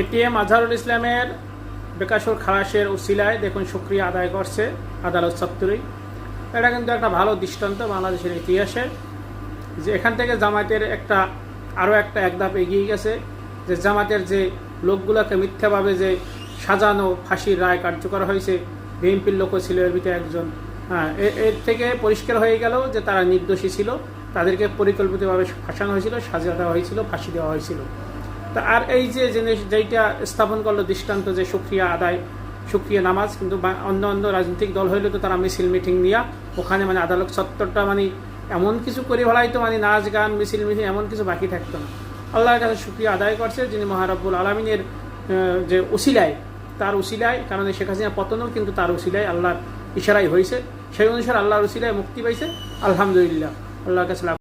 ATM Azharul ইসলামের বেকাসুর খালাসের উসিলায় দেখুন সুক্রিয়া আদায় করছে আদালত চত্বরেই এটা কিন্তু একটা ভালো দৃষ্টান্ত বাংলাদেশের ইতিহাসে। যে এখান থেকে জামায়াতের একটা, আরও একটা একধাপ এগিয়ে গেছে। যে জামাতের যে লোকগুলোকে মিথ্যাভাবে যে সাজানো ফাঁসির রায় কার্যকর হয়েছে, বিএনপির লোকও ছিল এর ভিতরে একজন। হ্যাঁ এর থেকে পরিষ্কার হয়ে গেল যে তারা নির্দোষী ছিল। তাদেরকে পরিকল্পিতভাবে ফাঁসানো হয়েছিল, সাজা দেওয়া হয়েছিল, ফাঁসি দেওয়া হয়েছিল। তা আর এই যে জিনিস, যেইটা স্থাপন করল দৃষ্টান্ত যে সুক্রিয়া আদায়, সুক্রিয়া নামাজ, কিন্তু অন্য অন্য রাজনৈতিক দল হইলে তো তারা মিছিল মিটিং নিয়া, ওখানে মানে আদালত চত্বরটা মানে এমন কিছু করে ফেলাইতো মানে নাচ গান, মিছিল মিছিল এমন কিছু বাকি থাকতো না। আল্লাহর কাছে সুক্রিয়া আদায় করছে যিনি মহারব্বুল আলমিনের যে উসিলায়, তার উসিলায়, কারণ শেখ হাসিনা পতনও কিন্তু তার উসিলায় আল্লাহর ইশারাই হয়েছে সেই অনুসারে আল্লাহর উসিলায় মুক্তি পাইছে। আলহামদুলিল্লাহ। আল্লাহর কাছে লাভ